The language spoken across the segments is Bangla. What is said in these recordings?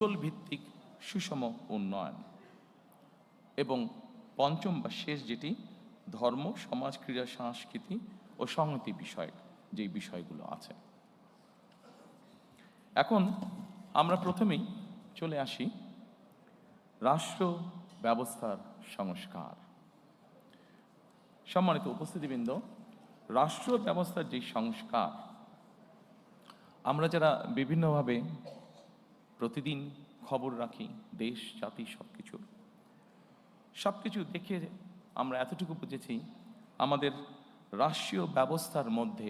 ভিত্তিক সুষম উন্নয়ন। এবং পঞ্চম বা শেষ যেটি, ধর্ম, সমাজ, ক্রীড়া, সংস্কৃতি ও সংহতি বিষয়ক যেই বিষয়গুলো আছে। এখন আমরা প্রথমেই চলে আসি রাষ্ট্র ব্যবস্থার সংস্কার। সম্মানিত উপস্থিতিবৃন্দ, রাষ্ট্র ব্যবস্থার যে সংস্কার, আমরা যারা বিভিন্নভাবে প্রতিদিন খবর রাখি, দেশ, জাতি সব কিছুর সব কিছু দেখে আমরা এতটুকু বুঝেছি, আমাদের রাষ্ট্রীয় ব্যবস্থার মধ্যে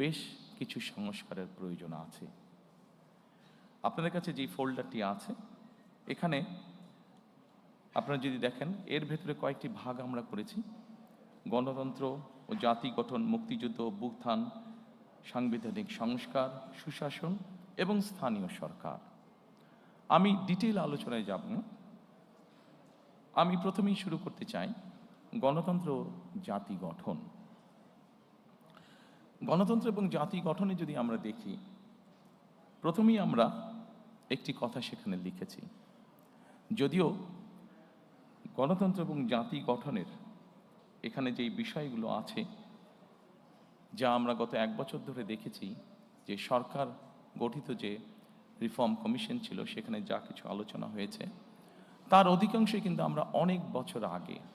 বেশ কিছু সংস্কারের প্রয়োজন আছে। আপনাদের কাছে যে ফোল্ডারটি আছে, এখানে আপনারা যদি দেখেন, এর ভেতরে কয়েকটি ভাগ আমরা করেছি। গণতন্ত্র ও জাতি গঠন, মুক্তিযুদ্ধ, অভ্যুত্থান, সাংবিধানিক সংস্কার, সুশাসন এবং স্থানীয় সরকার। আমি ডিটেল আলোচনায় যাব। না আমি প্রথমেই শুরু করতে চাই গণতন্ত্র জাতি গঠন। গণতন্ত্র এবং জাতি গঠনে যদি আমরা দেখি, প্রথমেই আমরা একটি কথা সেখানে লিখেছি। যদিও গণতন্ত্র এবং জাতি গঠনের এখানে যেই বিষয়গুলো আছে, যা আমরা গত এক বছর ধরে দেখেছি, যে সরকার গঠিত যে রিফর্ম কমিশন ছিল, সেখানে যা কিছু আলোচনা হয়েছে, তার অধিকাংশই কিন্তু আমরা অনেক বছর আগে